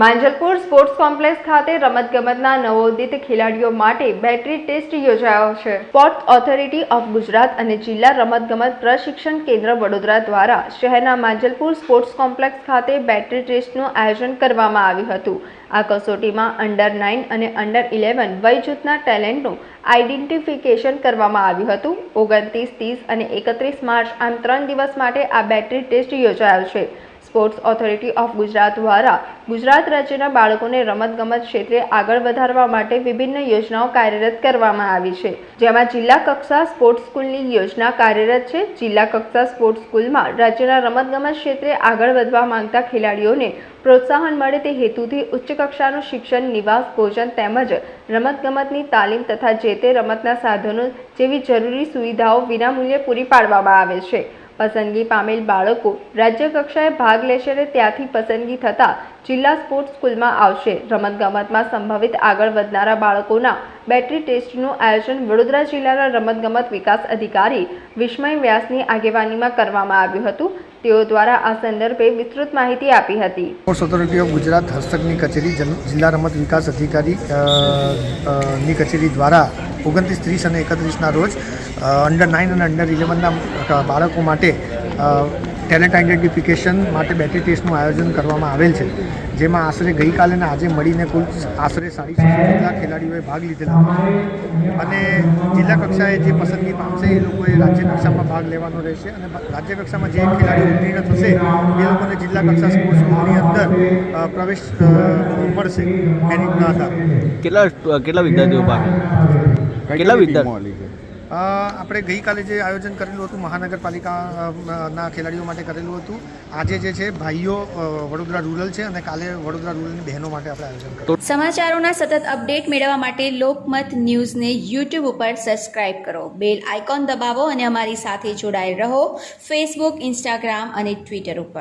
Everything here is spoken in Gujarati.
માંજલપુર સ્પોર્ટ્સ કોમ્પ્લેક્સ ખાતે રમતગમતના નવોદિત ખેલાડીઓ માટે બેટરી ટેસ્ટ યોજાયો છે. સ્પોર્ટ્સ ઓથોરિટી ઓફ ગુજરાત અને જિલ્લા રમતગમત પ્રશિક્ષણ કેન્દ્ર વડોદરા દ્વારા શહેરના માંજલપુર સ્પોર્ટ્સ કોમ્પ્લેક્સ ખાતે બેટરી ટેસ્ટનું આયોજન કરવામાં આવ્યું હતું. આ કસોટીમાં અંડર નાઇન અને અંડર ઇલેવન વય જૂથના ટેલેન્ટનું આઇડેન્ટિફિકેશન કરવામાં આવ્યું હતું. ઓગણત્રીસ ત્રીસ અને એકત્રીસ માર્ચ આમ ત્રણ દિવસ માટે આ બેટરી ટેસ્ટ યોજાયો છે. સ્પોર્ટ્સ ઓથોરિટી ઓફ ગુજરાત દ્વારા ગુજરાત રાજ્યના બાળકોને રમતગમત ક્ષેત્રે આગળ વધારવા માટે વિભિન્ન યોજનાઓ કાર્યરત કરવામાં આવી છે. જેમાં જિલ્લા કક્ષા સ્પોર્ટ્સ સ્કૂલની યોજના કાર્યરત છે. જિલ્લા કક્ષા સ્પોર્ટ્સ સ્કૂલમાં રાજ્યના રમતગમત ક્ષેત્રે આગળ વધવા માંગતા ખેલાડીઓને પ્રોત્સાહન મળે તે હેતુથી ઉચ્ચ કક્ષાનું શિક્ષણ, નિવાસ, ભોજન તેમજ રમતગમતની તાલીમ તથા જે તે રમતના સાધનો જેવી જરૂરી સુવિધાઓ વિનામૂલ્યે પૂરી પાડવામાં આવે છે. પસંદગી પામેલ બાળકો રાજ્ય કક્ષાએ ભાગ લેશે અને ત્યાંથી પસંદગી થતાં જિલ્લા સ્પોર્ટ્સ સ્કૂલમાં આવશે. રમતગમતમાં સંભવિત આગળ વધનારા બાળકોના બેટરી ટેસ્ટનું આયોજન વડોદરા જિલ્લાના રમતગમત વિકાસ અધિકારી વિસ્મય વ્યાસની આગેવાનીમાં કરવામાં આવ્યું હતું. તેઓ દ્વારા આ સંદર્ભે વિસ્તૃત માહિતી આપી હતી. ઓથોરિટી ઓફ ગુજરાત હસ્તકની કચેરી જિલ્લા રમત વિકાસ અધિકારી ની કચેરી દ્વારા ઓગણત્રીસ ત્રીસ અને એકત્રીસના રોજ અંડર નાઇન અને અંડર ઇલેવનના બાળકો માટે ટેલેન્ટ આઇડેન્ટિફિકેશન માટે બેટરી ટેસ્ટનું આયોજન કરવામાં આવેલ છે જેમાં આશરે ગઈકાલે અને આજે મળીને કુલ આશરે સાડી છસો જેટલા ખેલાડીઓએ ભાગ લીધેલા અને જિલ્લા કક્ષાએ જે પસંદગી પામશે એ લોકોએ રાજ્ય કક્ષામાં ભાગ લેવાનો રહેશે અને રાજ્ય કક્ષામાં જે ખેલાડીઓ ઉત્તીર્ણ થશે એ લોકોને જિલ્લા કક્ષા સ્પોર્ટ્સ સ્કૂલની અંદર પ્રવેશ મળશે. એની આધારે કેટલા કેટલા વિદ્યાર્થીઓ ભાગ કેટલા વિદ્યાર્થીઓ આપણે ગઈકાલે જે આયોજન કરેલું હતું મહાનગરપાલિકા ના ખેલાડીઓ માટે કરેલું હતું, આજે જે છે ભાઈઓ વડોદરા રૂરલ છે અને કાલે વડોદરા રૂરલની બહેનો માટે આપણે આયોજન કર્યું. સમાચારોના સતત અપડેટ મેળવવા માટે લોકમત ન્યૂઝને યુટ્યુબ ઉપર સબસ્ક્રાઇબ કરો. બેલ આઇકોન દબાવો અને અમારી સાથે જોડાયેલ રહો ફેસબુક, ઇન્સ્ટાગ્રામ અને ટ્વિટર ઉપર.